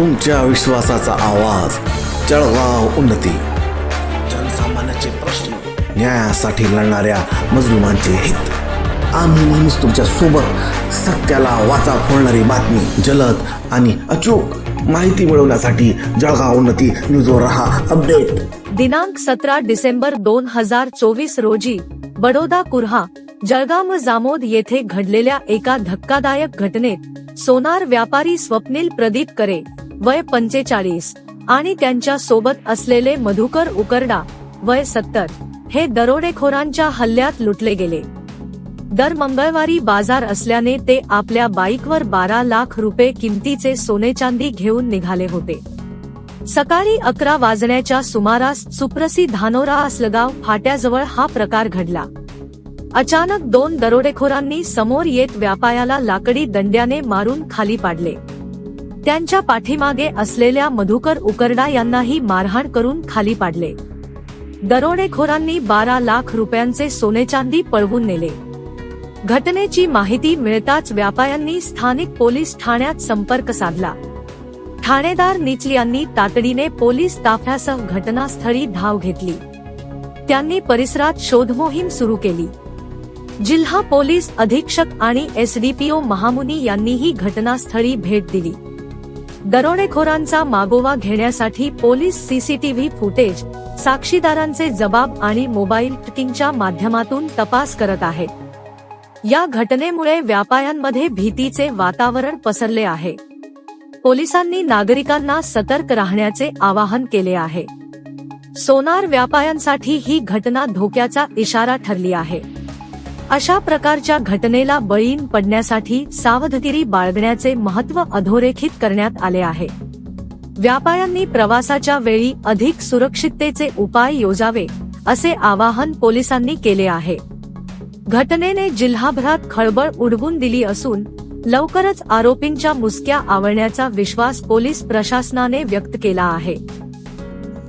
तुमच्या विश्वासाचा आवाज जळगाव उन्नती. जनसामान्याचे प्रश्न न्यायासाठी लढणाऱ्या मजलुमांचे हित. आम्ही नेहमीच तुमच्यासोबत सत्याला वाचा फोडणारी बातमी जलद आणि अचूक माहिती मिळवण्यासाठी जळगाव उन्नती न्यूजवर रहा अपडेट. दिनांक सतरा डिसेंबर दोन हजार चोवीस रोजी बडोदा कुर्हा जळगाव जामोद येथे घडलेल्या एका धक्कादायक घटनेत सोनार व्यापारी स्वप्नील प्रदीप करे वय पंचेचाळीस आणि त्यांच्यासोबत असलेले मधुकर उकरडा वय सत्तर हे दरोडेखोरांच्या हल्ल्यात लुटले गेले. दर मंगळवारी बाजार असल्याने ते आपल्या बाईकवर बारा लाख रुपये किमतीचे सोने चांदी घेऊन निघाले होते. सकाळी अकरा वाजण्याच्या सुमारास सुप्रसी धानोरा असलगाव फाट्याजवळ हा प्रकार घडला. अचानक दोन दरोडेखोरांनी समोर येत व्यापायाला लाकडी दंड्याने मारून खाली पाडले. त्यांच्या पाठीमागे असलेल्या मधुकर उकरडा यांनाही मारहाण करून खाली पाडले. दरोडेखोरांनी बारा लाख रुपयांचे सोने चांदी पळवून नेले. घटनेची माहिती मिळताच व्यापाऱ्यांनी स्थानिक पोलीस ठाण्यात संपर्क साधला. ठाणेदार निचल यांनी तातडीने पोलीस ताफ्यासह घटनास्थळी धाव घेतली. त्यांनी परिसरात शोधमोहीम सुरू केली. जिल्हा पोलीस अधीक्षक आणि एसडीपीओ महामुनी यांनीही घटनास्थळी भेट दिली. दरोडेखोरांचा मागोवा घेण्यासाठी पोलीस सीसीटीव्ही फुटेज साक्षीदारांचे जबाब आणि मोबाईल ट्रॅकिंगच्या माध्यमातून तपास करत आहेत. या घटनेमुळे व्यापाऱ्यांमध्ये भीतीचे वातावरण पसरले आहे. पोलिसांनी नागरिकांना सतर्क राहण्याचे आवाहन केले आहे. सोनार व्यापाऱ्यांसाठी ही घटना धोक्याचा इशारा ठरली आहे. अशा प्रकारच्या घटनेला बळीन पडण्यासाठी सावधगिरी बाळगण्याचे महत्त्व अधोरेखित करण्यात आले आहे. व्यापाऱ्यांनी प्रवासाच्या वेळी अधिक सुरक्षिततेचे उपाय योजावे असे आवाहन पोलिसांनी केले आहे. घटनेने जिल्हाभरात खळबळ उडवून दिली असून लवकरच आरोपींच्या मुसक्या आवळण्याचा विश्वास पोलीस प्रशासनाने व्यक्त केला आहे.